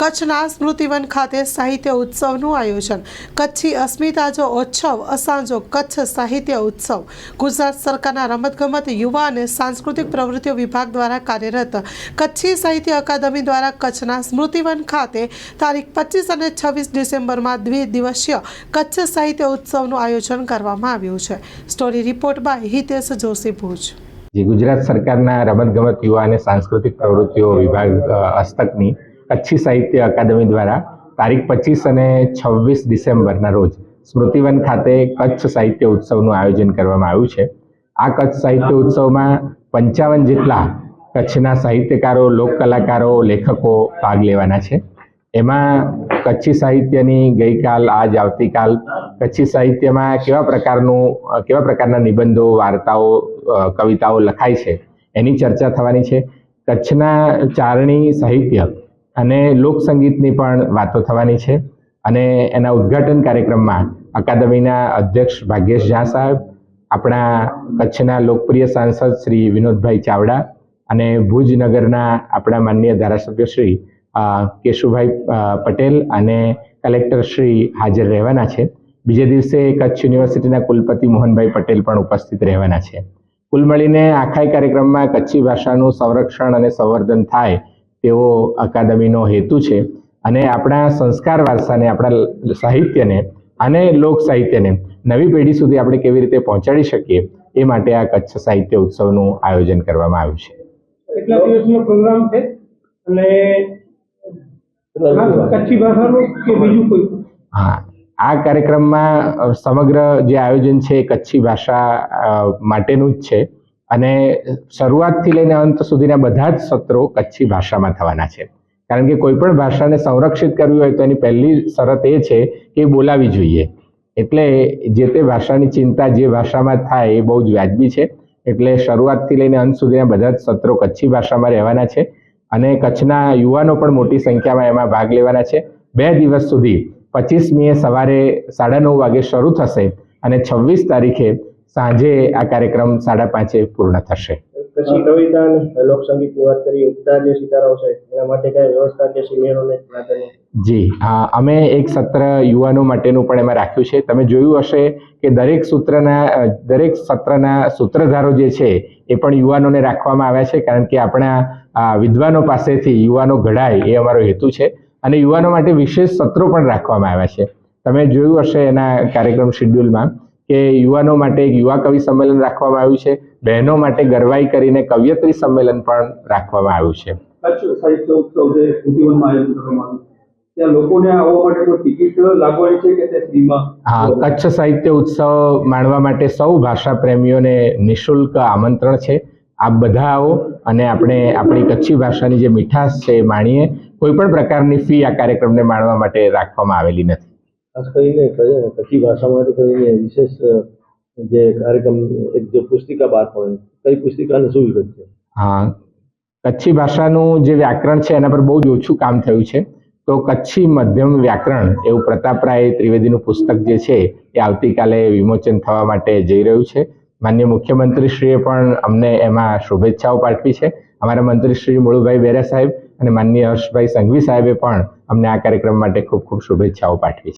કચ્છના સ્મૃતિવન ખાતે સાહિત્ય ઉત્સવનું આયોજન. કચ્છી અસ્મિતાજો ઉત્સવ, અસાંજો કચ્છ સાહિત્ય ઉત્સવ. ગુજરાત સરકારના રમતગમત, યુવા અને સાંસ્કૃતિક પ્રવૃત્તિઓ વિભાગ દ્વારા કાર્યરત કચ્છી સાહિત્ય અકાદમી દ્વારા કચ્છના સ્મૃતિવન ખાતે તારીખ પચીસ અને છવ્વીસ ડિસેમ્બરમાં દ્વિદિવસીય કચ્છ સાહિત્ય ઉત્સવનું આયોજન કરવામાં આવ્યું છે. Story report by Hitesh Joshi Bhuj. જે ગુજરાત સરકારના રમતગમત, યુવા અને સાંસ્કૃતિક પ્રવૃત્તિઓ વિભાગ હસ્તકની કચ્છી સાહિત્ય અકાદમી દ્વારા તારીખ પચીસ અને છવ્વીસ ડિસેમ્બરના રોજ સ્મૃતિવન ખાતે કચ્છ સાહિત્ય ઉત્સવનું આયોજન કરવામાં આવ્યું છે. આ કચ્છ સાહિત્ય ઉત્સવમાં પંચાવન જેટલા કચ્છના સાહિત્યકારો, લોક કલાકારો, લેખકો ભાગ લેવાના છે. એમાં કચ્છી સાહિત્યની ગઈકાલ, આજ આવતીકાલ કચ્છી સાહિત્યમાં કેવા પ્રકારનું, કેવા પ્રકારના નિબંધો, વાર્તાઓ કવિતાઓ લખાય છે એની ચર્ચા થવાની છે. કચ્છના ચારણી સાહિત્ય અને લોકસંગીતની પણ વાતો થવાની છે. અને એના ઉદ્ઘાટન કાર્યક્રમમાં અકાદમીના અધ્યક્ષ ભાગ્યેશ ઝા સાહેબ, આપણા કચ્છના લોકપ્રિય સાંસદ શ્રી વિનોદભાઈ ચાવડા અને ભુજ નગરના આપણા માનનીય ધારાસભ્ય શ્રી કેશુભાઈ પટેલ અને કલેક્ટર શ્રી હાજર રહેવાના છે. બીજે દિવસે કચ્છ યુનિવર્સિટીના કુલપતિ મોહનભાઈ પટેલ પણ ઉપસ્થિત રહેવાના છે. કુલ મળીને આખાય કાર્યક્રમમાં કચ્છી ભાષાનું સંરક્ષણ અને સંવર્ધન થાય તેવો અકાદમીનો હેતુ છે અને આપણા સંસ્કાર વારસાને આપણા સાહિત્યને અને લોક સાહિત્યને નવી પેઢી સુધી આપણે કેવી રીતે પહોંચાડી શકીએ એ માટે આ કચ્છ સાહિત્ય ઉત્સવનું આયોજન કરવામાં આવ્યું છે. કેટલા દિવસનો પ્રોગ્રામ છે? અને કચ્છી ભાષાનો કે બીજું કોઈ? હા આ કાર્યક્રમમાં સમગ્ર જે આયોજન છે એ કચ્છી ભાષા માટેનું જ છે. અને શરૂઆતથી લઈને અંત સુધીના બધા જ સત્રો કચ્છી ભાષામાં થવાના છે. કારણ કે કોઈ પણ ભાષાને સંરક્ષિત કરવી હોય તો એની પહેલી શરત એ છે કે બોલાવી જોઈએ. એટલે જે તે ભાષાની ચિંતા જે ભાષામાં થાય એ બહુ જ વ્યાજબી છે. એટલે શરૂઆતથી લઈને અંત સુધીના બધા જ સત્રો કચ્છી ભાષામાં રહેવાના છે. અને કચ્છના યુવાનો પણ મોટી સંખ્યામાં એમાં ભાગ લેવાના છે. બે દિવસ સુધી પચીસમીએ સવારે સાડા નવ વાગે શરૂ થશે અને છવ્વીસ તારીખે સાંજે આ કાર્યક્રમ સાડા પાંચે પૂર્ણ થશે. પછી કવિતા લોકસંગીતની વાત કરીએ ઉગતા જે સિતારાઓ છે એના માટે કઈ વ્યવસ્થા કે સિનિયરોને જી અમે એક સત્ર યુવાનો માટેનું પણ એમાં રાખ્યું છે. તમે જોયું હશે કે દરેક સૂત્રના દરેક સત્રના સૂત્રધારો જે છે એ પણ યુવાનોને રાખવામાં આવ્યા છે કારણ કે આપણા વિદ્વાનો પાસેથી યુવાનો ઘડાય એ અમારો હેતુ છે. અને યુવાનો માટે વિશેષ સત્રો પણ રાખવામાં આવ્યા છે. તમે જોયું હશે એના કાર્યક્રમ શેડ્યુલમાં કે યુવાનો માટે એક યુવા કવિ સંમેલન રાખવામાં આવ્યું છે. બહેનો માટે ગરવાઈ કરીને કવિયત્રી સંમેલન પણ રાખવામાં આવ્યું છે. હા કચ્છ સાહિત્ય ઉત્સવ માણવા માટે સૌ ભાષા પ્રેમીઓને નિઃશુલ્ક આમંત્રણ છે. આપ બધા આવો અને આપણે આપણી કચ્છી ભાષાની જે મીઠાશ છે એ માણીએ. કોઈ પણ પ્રકારની ફી આ કાર્યક્રમને માણવા માટે રાખવામાં આવેલી નથી. ખાસ કરીને કચ્છી ભાષા માટે કરીને વિશેષ જે કાર્યક્રમ, એક જે પુસ્તિકા બહાર પડે, કઈ પુસ્તિકાને શું વિગત છે? હા, કચ્છી ભાષાનું જે વ્યાકરણ છે એના પર બહુ જ ઓછું કામ થયું છે. તો કચ્છી મધ્યમ વ્યાકરણ, એવું પ્રતાપરાય ત્રિવેદીનું પુસ્તક જે છે, એ આવતીકાલે વિમોચન થવા માટે જઈ રહ્યું છે. માન્ય મુખ્યમંત્રીશ્રીએ પણ અમને એમાં શુભેચ્છાઓ પાઠવી છે. અમારા મંત્રી શ્રી મુળુભાઈ બેરા સાહેબ અને માનનીય હર્ષભાઈ સંઘવી સાહેબે પણ અમને આ કાર્યક્રમ માટે ખૂબ ખૂબ શુભેચ્છાઓ પાઠવી છે.